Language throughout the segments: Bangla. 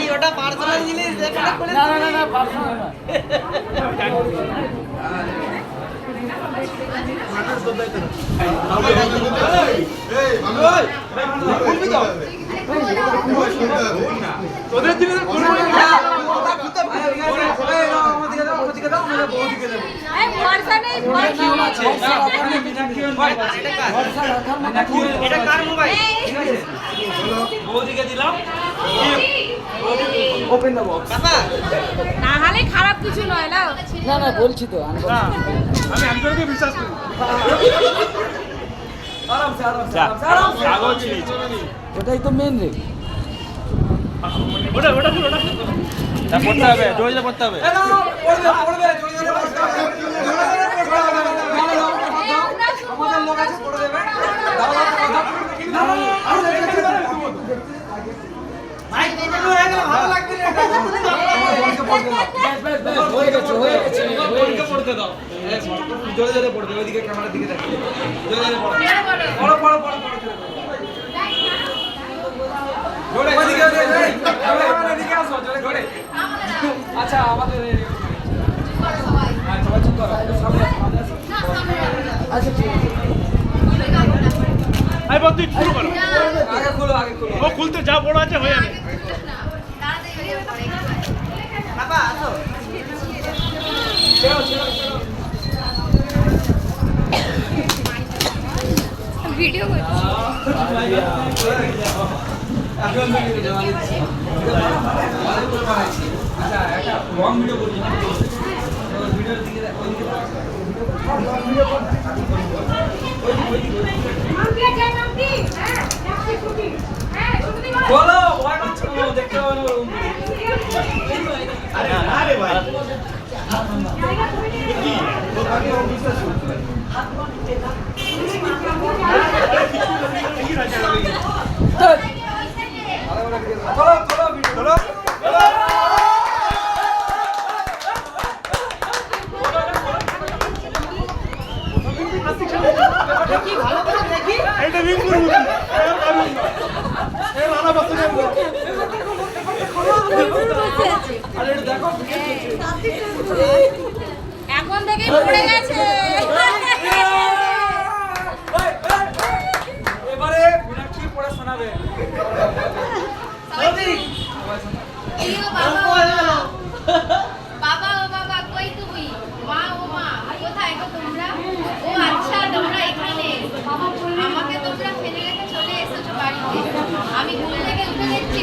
ভাই ওটা পার্সোনাল জিনিস না না না না পার্সোনাল না তোদের এটা কার মোবাইল? বাবা না হলে খারাপ কিছু নয় না? না না বলছি তো আমি আমি বিশ্বাস করি। কাগজ ছিঁড়েছে। ওটাই তো মেন রে ওটা ওটা ওটা খুল। তা পড়তে হবে জড়িয়ে পড়তে হবে হয়ে গেছে হয়ে গেছে ওদিকে পড়তে দাও এই জোরে জোরে পড়বে ওইদিকে ক্যামেরার দিকে দেখো। জোরে জোরে পড়ো। পড়ো পড়ো পড়ো পড়ো জোরে ওইদিকে ওইদিকে আসো জোরে জোরে আচ্ছা আমাদের ও খুলতে যা বড় আছে হয়ে যাবে। বাবা আসো ভিডিও করছি এখন থেকে জমা দিচ্ছি আচ্ছা একটা লং ভিডিও করছি না ভিডিওর দিকে দেখো ওইদিকে দেখো। বলো ভয় পাচ্ছ দেখতে পাবো না ওরকম চলো চলো ভিডিও চলো এটা রিং করব কি? এর কারণ না। এর আনা বসে যাব। আরে এটা দেখো এখন থেকেই পড়ে গেছে এবারে মীনাক্ষী পড়ে শোনাবে বাবা ও বাবা কই তুমি মা ও মা কোথায় গো তোমরা ও আচ্ছা তোমরা এখানে আমাকে তোমরা ফেলে রেখে চলে এসেছ বাড়িতে আমি ঘুম থেকে উঠে দেখছি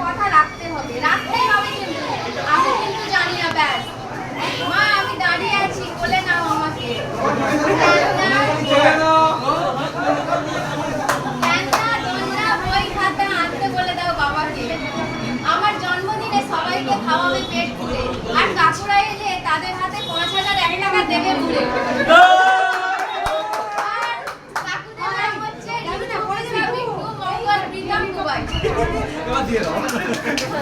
কথা রাখতে হবে। রাখতেই হবে কিন্তু। আমি কিন্তু জানি না, ব্যাস। মা, আমি দাঁড়িয়ে আছি, বলে নাও আমাকে। আমার জন্মদিনে সবাইকে খাওয়াবে পেট পুড়ে আর কাকুরা এলে তাদের হাতে পাঁচ হাজার এক টাকা দেবে ঘুরে